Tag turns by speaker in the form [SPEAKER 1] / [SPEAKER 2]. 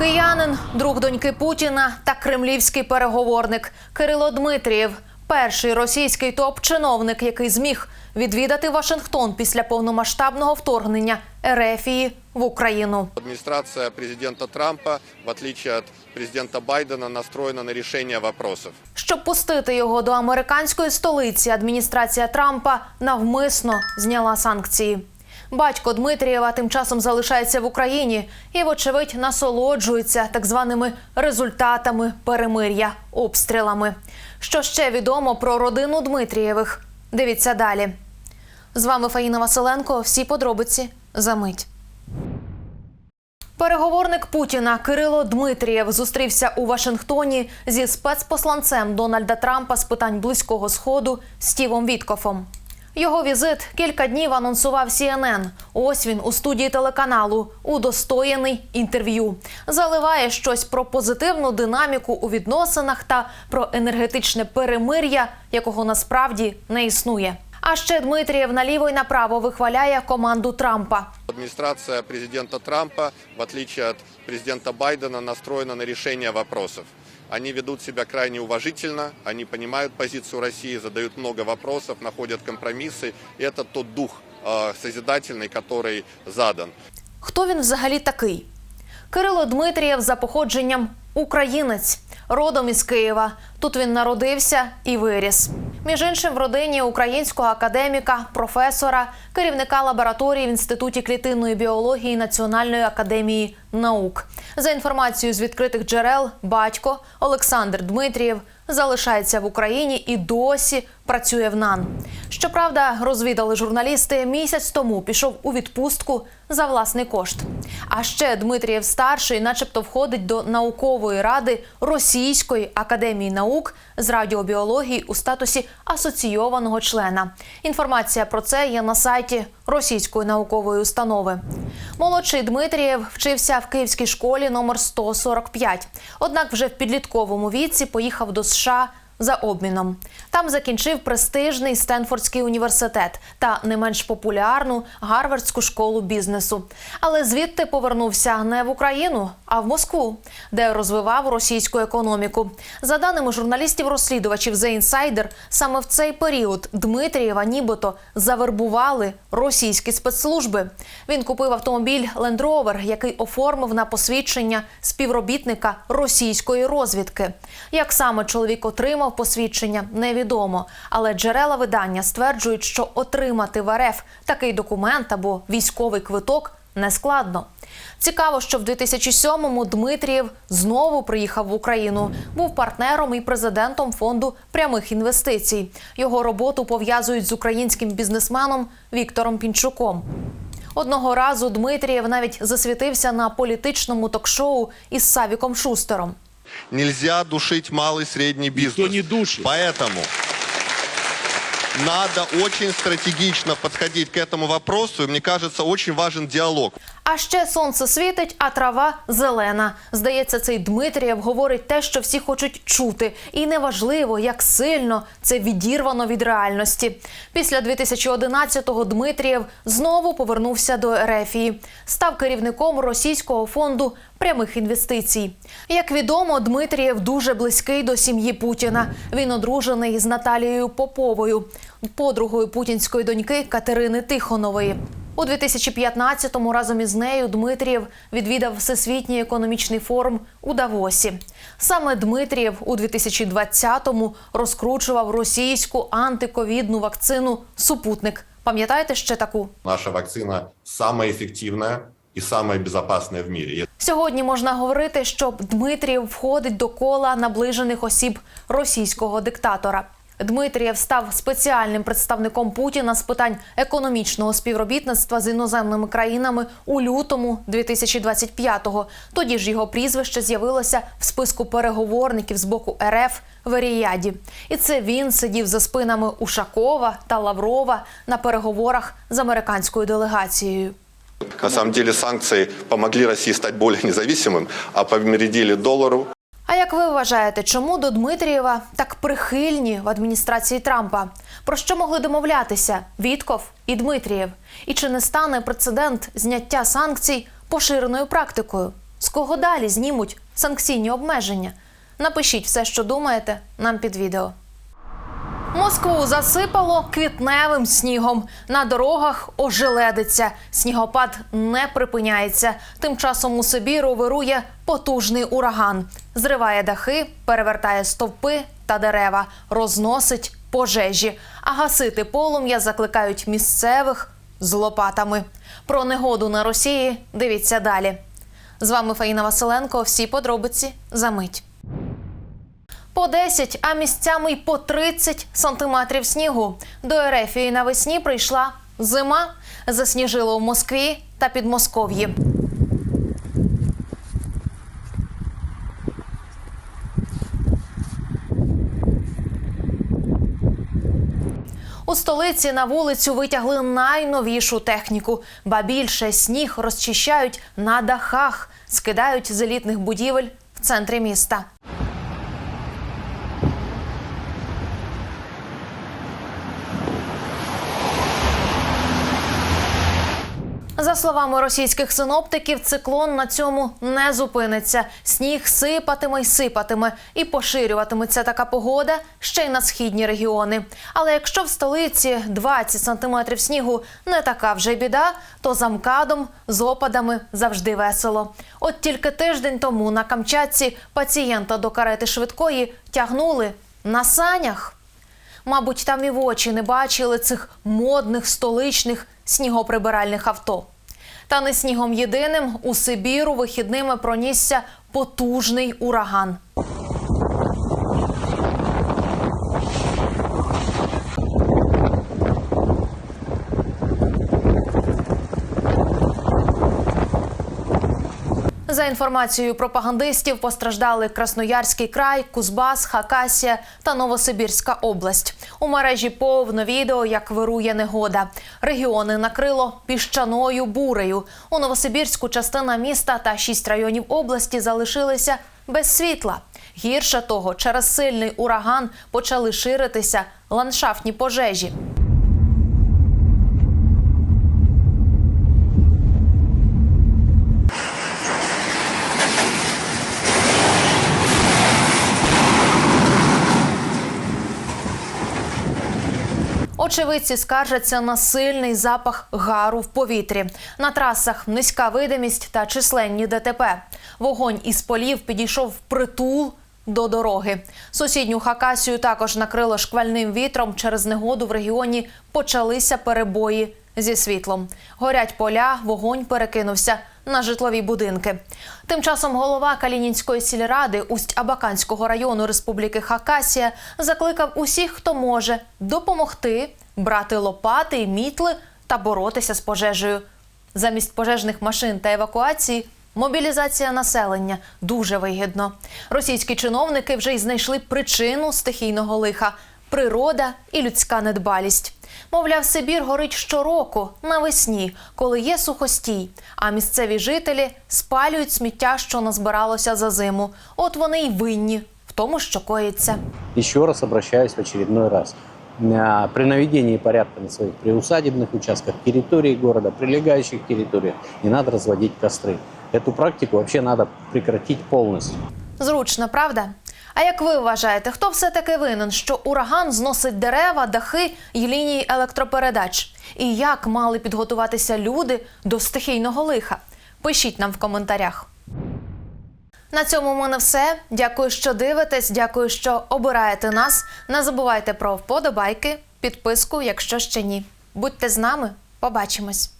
[SPEAKER 1] Киянин, друг доньки Путіна та кремлівський переговорник Кирило Дмитрієв, перший російський топ-чиновник, який зміг відвідати Вашингтон після повномасштабного вторгнення Ерефії в Україну.
[SPEAKER 2] Администрация президента Трампа, в отличие от президента Байдена, настроена на решение вопросов.
[SPEAKER 1] Щоб пустити його до американської столиці, адміністрація Трампа навмисно зняла санкції. Батько Дмитрієва тим часом залишається в Україні і, вочевидь, насолоджується так званими результатами перемир'я обстрілами. Що ще відомо про родину Дмитрієвих? Дивіться далі. З вами Фаїна Василенко. Всі подробиці за мить. Переговорник Путіна Кирило Дмитрієв зустрівся у Вашингтоні зі спецпосланцем Дональда Трампа з питань близького сходу Стівом Віткофом. Його візит кілька днів анонсував CNN. Ось він у студії телеканалу, удостоєний інтерв'ю. Заливає щось про позитивну динаміку у відносинах та про енергетичне перемир'я, якого насправді не існує. А ще Дмитрієв наліво й направо вихваляє команду Трампа.
[SPEAKER 2] Администрация президента Трампа, в отличие от президента Байдена, настроена на решение вопросов. Они ведут себя крайне уважительно, они понимают позицию России, задают много вопросов, находят компромиссы. И это тот дух э, созидательный, который задан.
[SPEAKER 1] Хто він взагалі такий? Кирило Дмитрієв за походженням українець, родом із Києва. Тут він народився і виріс. Між іншим, в родині українського академіка, професора, керівника лабораторії в інституті клітинної біології Національної академії наук. За інформацією з відкритих джерел, батько Олександр Дмитрієв залишається в Україні і досі працює в НАН. Щоправда, розвідали журналісти, місяць тому пішов у відпустку за власний кошт. А ще Дмитрієв старший, начебто, входить до наукової ради Російської академії наук з радіобіології у статусі асоційованого члена. Інформація про це є на сайті Російської наукової установи. Молодший Дмитрієв вчився в київській школі номер 145. Однак вже в підлітковому віці поїхав до США за обміном. Там закінчив престижний Стенфордський університет та не менш популярну Гарвардську школу бізнесу. Але звідти повернувся не в Україну, а в Москву, де розвивав російську економіку. За даними журналістів-розслідувачів The Insider, саме в цей період Дмитрієва нібито завербували російські спецслужби. Він купив автомобіль Land Rover, який оформив на посвідчення співробітника російської розвідки. Як саме чоловік отримав посвідчення, невідомо. Але джерела видання стверджують, що отримати в РФ такий документ або військовий квиток нескладно. Цікаво, що в 2007-му Дмитрієв знову приїхав в Україну. Був партнером і президентом фонду прямих інвестицій. Його роботу пов'язують з українським бізнесменом Віктором Пінчуком. Одного разу Дмитрієв навіть засвітився на політичному ток-шоу із Савіком Шустером.
[SPEAKER 2] Нельзя душить малый и средний бизнес.
[SPEAKER 3] Никто не душит.
[SPEAKER 2] Поэтому надо очень стратегично подходить к этому вопросу. И мне кажется, очень важен диалог.
[SPEAKER 1] А ще сонце світить, а трава зелена. Здається, цей Дмитрієв говорить те, що всі хочуть чути, і неважливо, як сильно це відірвано від реальності. Після 2011-го Дмитрієв знову повернувся до Ерефії, став керівником російського фонду прямих інвестицій. Як відомо, Дмитрієв дуже близький до сім'ї Путіна. Він одружений з Наталією Поповою, подругою путінської доньки Катерини Тихонової. У 2015-му разом із нею Дмитрієв відвідав Всесвітній економічний форум у Давосі. Саме Дмитрієв у 2020-му розкручував російську антиковідну вакцину Супутник. Пам'ятаєте ще таку?
[SPEAKER 2] Наша вакцина самая эффективная и самая безопасная в мире.
[SPEAKER 1] Сьогодні можна говорити, що Дмитрієв входить до кола наближених осіб російського диктатора. Дмитрієв став спеціальним представником Путіна з питань економічного співробітництва з іноземними країнами у лютому 2025-го. Тоді ж його прізвище з'явилося в списку переговорників з боку РФ в Еріяді. І це він сидів за спинами Ушакова та Лаврова на переговорах з американською делегацією.
[SPEAKER 2] На самом деле санкции помогли России стать более независимым, а помередили доллару.
[SPEAKER 1] А як ви вважаєте, чому до Дмитрієва так прихильні в адміністрації Трампа? Про що могли домовлятися Вітков і Дмитрієв? І чи не стане прецедент зняття санкцій поширеною практикою? З кого далі знімуть санкційні обмеження? Напишіть все, що думаєте, нам під відео. Москву засипало квітневим снігом. На дорогах ожеледиться. Снігопад не припиняється. Тим часом у Сибіру вирує потужний ураган. Зриває дахи, перевертає стовпи та дерева, розносить пожежі. А гасити полум'я закликають місцевих з лопатами. Про негоду на Росії дивіться далі. З вами Фаїна Василенко. Всі подробиці за мить. По 10, а місцями й по 30 сантиметрів снігу. До Ерефії навесні прийшла зима. Засніжило у Москві та Підмосков'ї. У столиці на вулицю витягли найновішу техніку, ба більше сніг розчищають на дахах, скидають з елітних будівель в центрі міста. За словами російських синоптиків, циклон на цьому не зупиниться. Сніг сипатиме й сипатиме, і поширюватиметься така погода ще й на східні регіони. Але якщо в столиці 20 сантиметрів снігу не така вже й біда, то за МКАДом з опадами завжди весело. От тільки тиждень тому на Камчатці пацієнта до карети швидкої тягнули на санях. Мабуть, там і в очі не бачили цих модних столичних снігоприбиральних авто. Та не снігом єдиним у Сибіру вихідними пронісся потужний ураган. За інформацією пропагандистів, постраждали Красноярський край, Кузбас, Хакасія та Новосибірська область. У мережі повно відео, як вирує негода. Регіони накрило піщаною бурею. У Новосибірську частина міста та шість районів області залишилися без світла. Гірше того, через сильний ураган почали ширитися ландшафтні пожежі. Очевидці скаржаться на сильний запах гару в повітрі. На трасах низька видимість та численні ДТП. Вогонь із полів підійшов в притул до дороги. Сусідню Хакасію також накрило шквальним вітром. Через негоду в регіоні почалися перебої зі світлом. Горять поля, вогонь перекинувся на житлові будинки. Тим часом голова Калінінської сільради Усть-Абаканського району Республіки Хакасія закликав усіх, хто може допомогти брати лопати і мітли та боротися з пожежею. Замість пожежних машин та евакуації мобілізація населення дуже вигідно. Російські чиновники вже й знайшли причину стихійного лиха природа і людська недбалість. Мовляв, Сибір горить щороку навесні, коли є сухостій, а місцеві жителі спалюють сміття, що назбиралося за зиму. От вони й винні в тому, що коїться.
[SPEAKER 3] Еще раз обращаюсь в очередной раз. А, При наведении порядка на своих приусадебных участках, территории города, прилегающих территориях, не надо разводить костры. Эту практику вообще надо прекратить полностью.
[SPEAKER 1] Зручно, правда? А як ви вважаєте, хто все-таки винен, що ураган зносить дерева, дахи й лінії електропередач? І як мали підготуватися люди до стихійного лиха? Пишіть нам в коментарях. На цьому в мене все. Дякую, що дивитесь. Дякую, що обираєте нас. Не забувайте про вподобайки, підписку, якщо ще ні. Будьте з нами, побачимось.